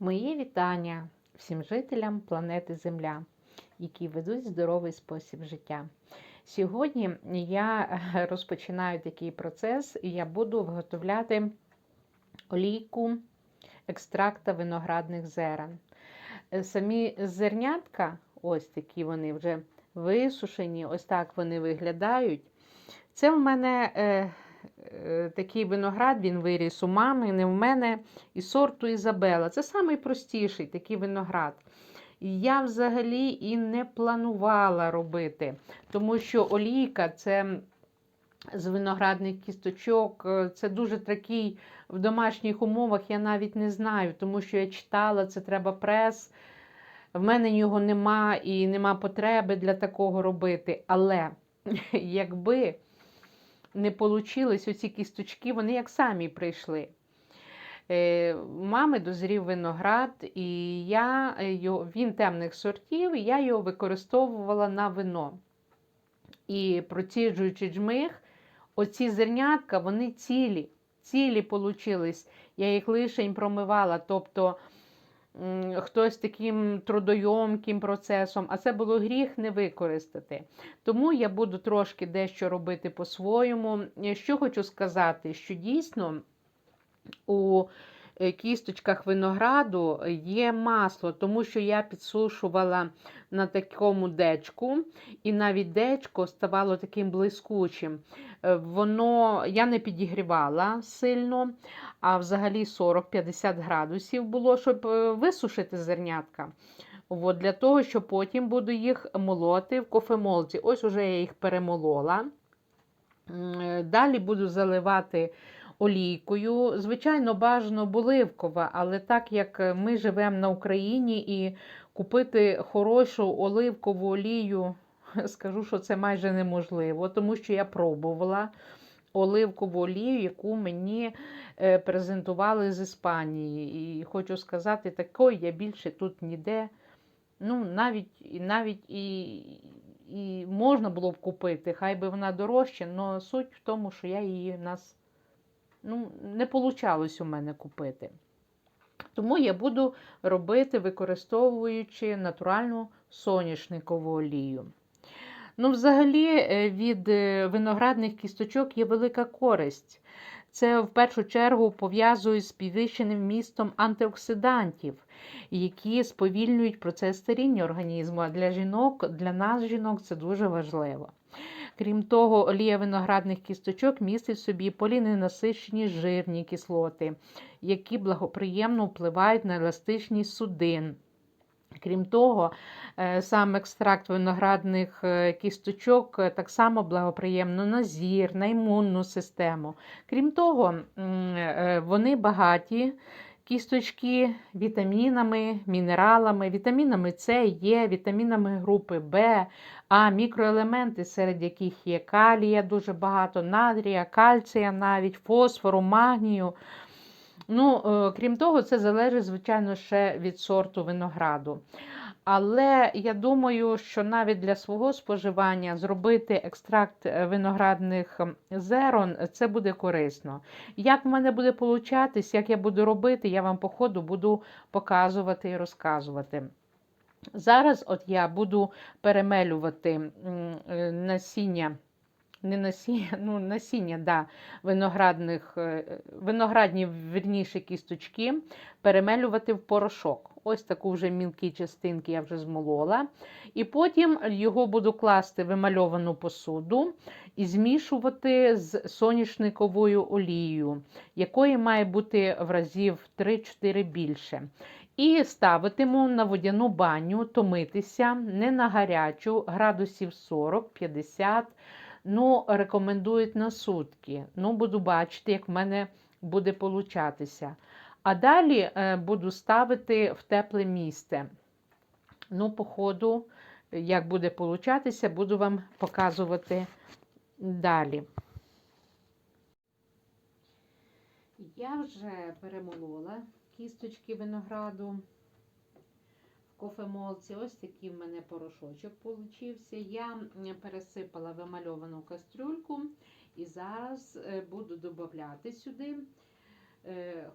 Мої вітання всім жителям планети Земля, які ведуть здоровий спосіб життя. Сьогодні я розпочинаю такий процес, і я буду виготовляти олійку екстракта виноградних зерен. Е, Самі зернятка, ось такі вони вже висушені, ось так вони виглядають. Це в мене е, е, такий виноград, він виріс у мами, не в мене, і сорту Ізабела. Це найпростіший такий виноград. І Я взагалі і не планувала робити, тому що олійка це з виноградних кісточок, е, це дуже такий в домашніх умовах, я навіть не знаю, тому що я читала, це треба прес. В мене його нема і нема потреби для такого робити. Але якби не получились оці кісточки, вони як самі прийшли. Е, мами дозрів виноград, і я його, він темних сортів, і я його використовувала на вино. І проціджуючи джмих, оці зернятка, вони цілі, цілі получились. Я їх лишень промивала. Тобто хтось таким трудойомким процесом, а це було гріх не використати. Тому я буду трошки дещо робити по-своєму. Що хочу сказати, що дійсно у кісточках винограду є масло, тому що я підсушувала на такому дечку, і навіть дечко ставало таким блискучим. Е, Воно я не підігрівала сильно, а взагалі 40-50 градусів було, щоб е, висушити зернятка. От, Для того, що потім буду їх молоти в кофемолці. Ось уже я їх перемолола. Е, Далі буду заливати олійкою. Звичайно, бажано оливкова, але так як ми живемо на Україні і купити хорошу оливкову олію, скажу, що це майже неможливо, тому що я пробувала оливкову олію, яку мені е, презентували з Іспанії. І хочу сказати, такої я більше тут ніде. Ну, навіть, навіть і, і можна було б купити, хай би вона дорожча, але суть в тому, що я її в нас ну, не вийшло у мене купити. Тому я буду робити, використовуючи натуральну соняшникову олію. Ну, взагалі, е, від е, виноградних кісточок є велика користь. Це в першу чергу пов'язує з підвищеним вмістом антиоксидантів, які сповільнюють процес старіння організму. А для жінок, для нас, жінок, це дуже важливо. Крім того, олія виноградних кісточок містить в собі поліненасичені жирні кислоти, які благоприємно впливають на еластичність судин. Крім того, е, сам екстракт виноградних е, кісточок е, так само благоприємно на зір, на імунну систему. Крім того, вони багаті кісточки вітамінами, мінералами, вітамінами С, Е, вітамінами групи В, А, мікроелементи, серед яких є калія дуже багато, натрія, кальція навіть, фосфору, магнію. Ну, е, крім того, це залежить, звичайно, ще від сорту винограду. Але я думаю, що навіть для свого споживання зробити екстракт е, виноградних зерон це буде корисно. Як в мене буде получатись, як я буду робити, я вам по ходу буду показувати і розказувати. Зараз от я буду перемелювати е, насіння. Не насіння, ну насіння, да, виноградних, е, виноградні вірніше кісточки перемелювати в порошок. Ось таку вже мілкі частинки я вже змолола. І потім його буду класти в емальовану посуду і змішувати з соняшниковою олією, якої має бути в разів 3-4 більше. І ставитиму на водяну баню, томитися не на гарячу, градусів 40-50. Ну, рекомендують на сутки. Ну, буду бачити, як в мене буде получатися. А далі е, буду ставити в тепле місце. Ну, по ходу, як буде получатися, буду вам показувати далі. Я вже перемолола кісточки винограду в кофемолці. Ось такий в мене порошочок получився. Я пересипала в емальовану кастрюльку і зараз е, буду додати сюди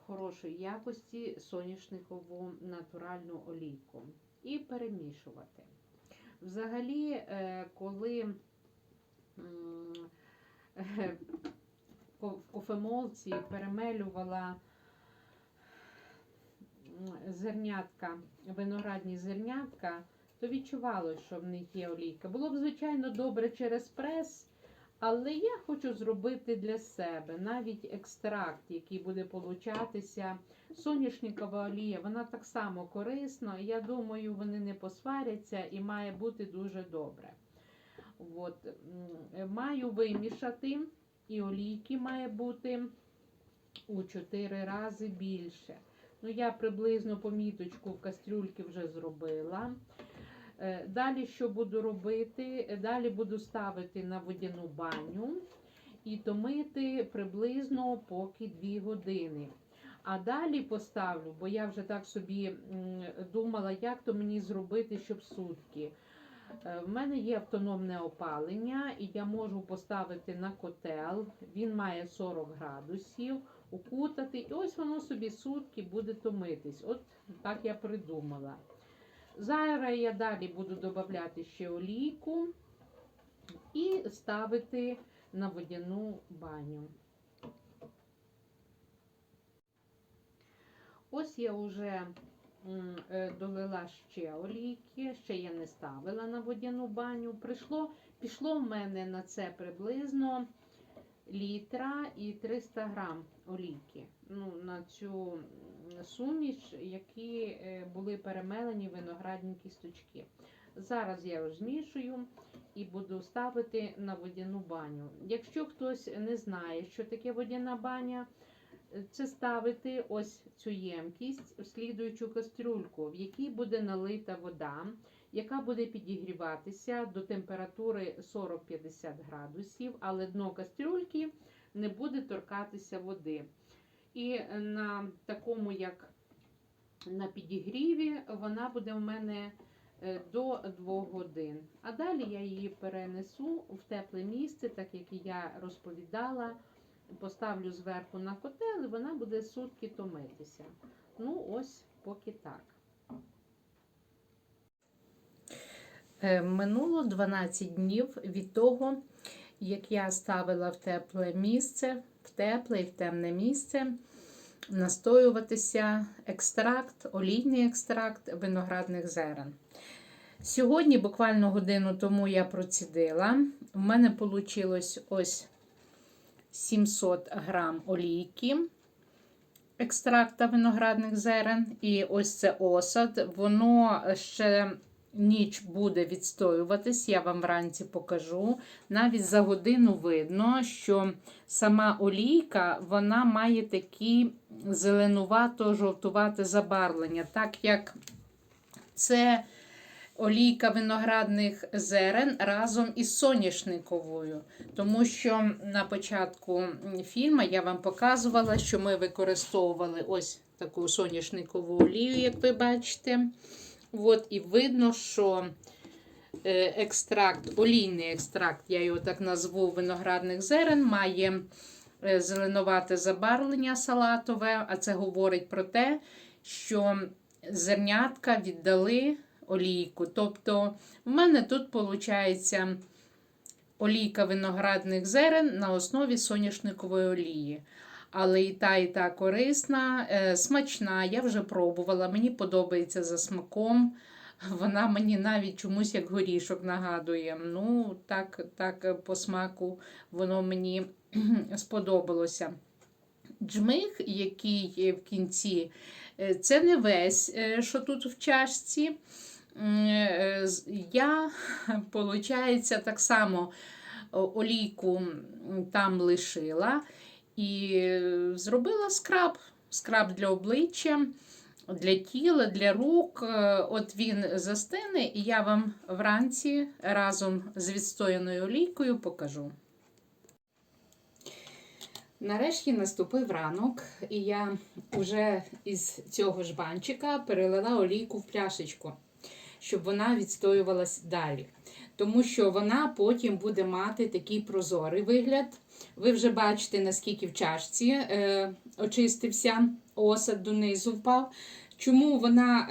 хорошої якості соняшникову натуральну олійку і перемішувати. Взагалі, е, коли е, в кофемолці перемелювала зернятка, виноградні зернятка, то відчувало, що в них є олійка. Було б, звичайно, добре через прес, але я хочу зробити для себе навіть екстракт, який буде получатися. Соняшникова олія, вона так само корисна. Я думаю, вони не посваряться і має бути дуже добре. От, маю вимішати, і олійки має бути у 4 рази більше. Ну, я приблизно поміточку в кастрюльки вже зробила. Е, Далі що буду робити? Е, Далі буду ставити на водяну баню і томити приблизно поки 2 години. А далі поставлю, бо я вже так собі думала, як то мені зробити, щоб сутки. Е, В мене є автономне опалення, і я можу поставити на котел. Він має 40 градусів, укутати, і ось воно собі сутки буде томитись. От так я придумала. Зараз я далі буду додати ще олійку і ставити на водяну баню. Ось я вже е, долила ще олійки, ще я не ставила на водяну баню. Прийшло, пішло в мене на це приблизно літра і 300 грам олійки. Ну, на цю суміш, які е, були перемелені виноградні кісточки. Зараз я розмішую і буду ставити на водяну баню. Якщо хтось не знає, що таке водяна баня, це ставити ось цю ємкість в слідуючу кастрюльку, в якій буде налита вода, яка буде підігріватися до температури 40-50 градусів, але дно кастрюльки не буде торкатися води. І на такому, як на підігріві, вона буде у мене е, до 2 годин. А далі я її перенесу в тепле місце, так як я розповідала поставлю зверху на котел, і вона буде сутки томитися. Ну, ось поки так. Минуло 12 днів від того, як я ставила в тепле місце, в тепле і в темне місце настоюватися екстракт, олійний екстракт виноградних зерен. Сьогодні, буквально годину тому, я процідила. У мене вийшло ось 700 грам олійки екстракта виноградних зерен. І ось це осад. Воно ще ніч буде відстоюватись, я вам вранці покажу. Навіть за годину видно, що сама олійка вона має такі зеленувато-жовтувате забарвлення, так як це олійка виноградних зерен разом із соняшниковою. Тому що на початку фільму я вам показувала, що ми використовували ось таку соняшникову олію, як ви бачите. От, і видно, що е, екстракт, олійний екстракт, я його так назву виноградних зерен, має е, зеленувате забарвлення салатове, а це говорить про те, що зернятка віддали олійку. Тобто, в мене тут виходить олійка виноградних зерен на основі соняшникової олії. Але і та, і та корисна, е, смачна. Я вже пробувала, мені подобається за смаком. Вона мені навіть чомусь як горішок нагадує. Ну, так, так по смаку воно мені сподобалося. Джмих, який в кінці, е, це не весь, е, що тут в чашці. Е, Я, виходить, так само олійку там лишила і зробила скраб. Скраб для обличчя, для тіла, для рук. Е, От він застине, і я вам вранці разом з відстояною олійкою покажу. Нарешті наступив ранок, і я вже із цього ж банчика перелила олійку в пляшечку. щоб вона відстоювалась далі. Тому що вона потім буде мати такий прозорий вигляд. Ви вже бачите, наскільки в чашці е, очистився осад донизу впав. Чому вона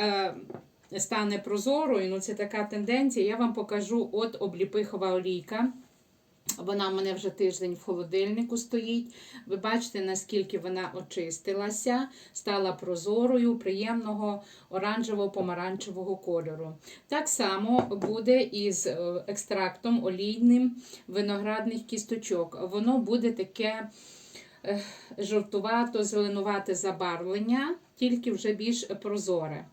е, стане прозорою? Ну, це така тенденція. Я вам покажу от обліпихова олійка. Вона в мене вже тиждень в холодильнику стоїть. Ви бачите, наскільки вона очистилася, стала прозорою, приємного оранжево-помаранчевого кольору. Так само буде із е, екстрактом олійним виноградних кісточок. Воно буде таке е, жовтувато-зеленувате забарвлення, тільки вже більш прозоре.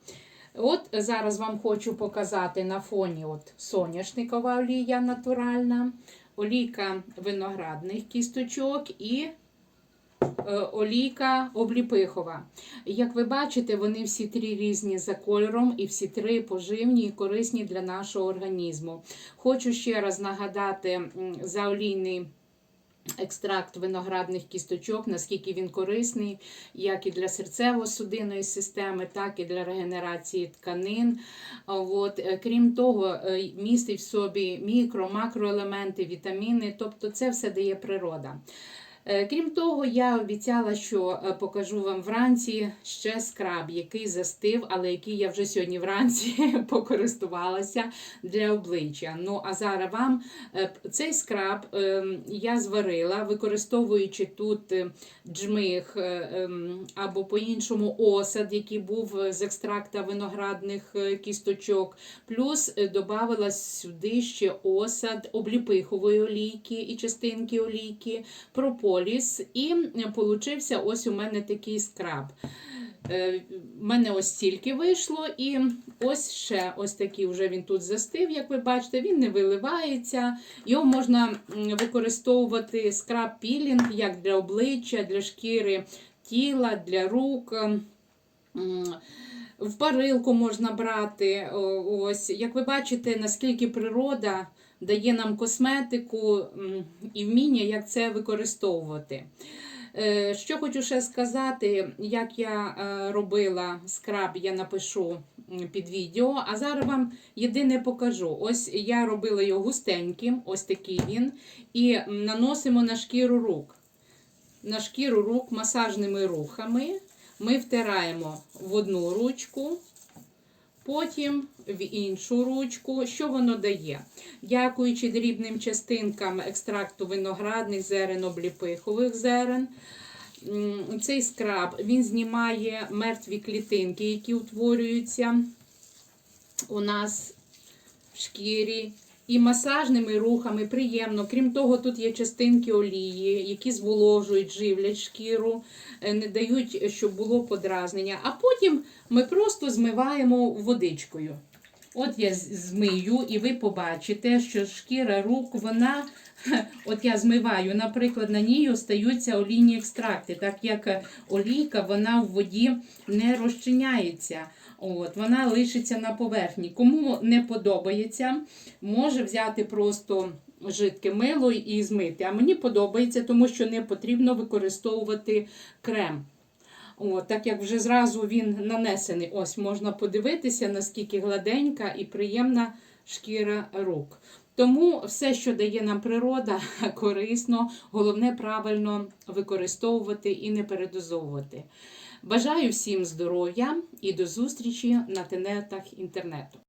От зараз вам хочу показати на фоні от соняшникова олія натуральна олійка виноградних кісточок і е, олійка обліпихова. Як ви бачите, вони всі три різні за кольором і всі три поживні і корисні для нашого організму. Хочу ще раз нагадати за олійний. Екстракт виноградних кісточок, наскільки він корисний, як і для серцево-судинної системи, так і для регенерації тканин. От, е, крім того, е, містить в собі мікро, макроелементи, вітаміни, тобто це все дає природа. Е, Крім того, я обіцяла, що е, покажу вам вранці ще скраб, який застив, але який я вже сьогодні вранці покористувалася для обличчя. Ну а зараз вам е, цей скраб е, я зварила, використовуючи тут джмих ем, або по-іншому осад, який був з екстракта виноградних кісточок. Плюс додавала сюди ще осад обліпихової олійки і частинки олійки, прополіс, і е, получився ось у мене такий скраб. Е, в мене ось стільки вийшло, і ось ще ось такий вже він тут застив, як ви бачите, він не виливається. Його можна використовувати скраб пілінг як для обличчя, для шкіри тіла, для рук. В парилку можна брати. Ось, як ви бачите, наскільки природа дає нам косметику і вміння, як це використовувати. Е, Що хочу ще сказати, як я е, робила скраб, я напишу під відео. А зараз вам єдине покажу. Ось я робила його густеньким, ось такий він, і наносимо на шкіру рук. На шкіру рук масажними рухами ми втираємо в одну ручку, потім в іншу ручку. Що воно дає? Дякуючи дрібним частинкам екстракту виноградних зерен, обліпихових зерен. Цей скраб він знімає мертві клітинки, які утворюються у нас в шкірі. І масажними рухами приємно. Крім того, тут є частинки олії, які зволожують, живлять шкіру, е, не дають, щоб було подразнення. А потім ми просто змиваємо водичкою. От я змию, і ви побачите, що шкіра рук, вона, от я змиваю, наприклад, на ній остаються олійні екстракти, так як е, олійка вона в воді не розчиняється. От, вона лишиться на поверхні. Кому не подобається, може взяти просто жидке мило і змити. А мені подобається, тому що не потрібно використовувати крем. От, так як вже зразу він нанесений, ось можна подивитися, наскільки гладенька і приємна шкіра рук. Тому все, що дає нам природа, корисно, головне правильно використовувати і не передозовувати. Бажаю всім здоров'я і до зустрічі на тенетах інтернету.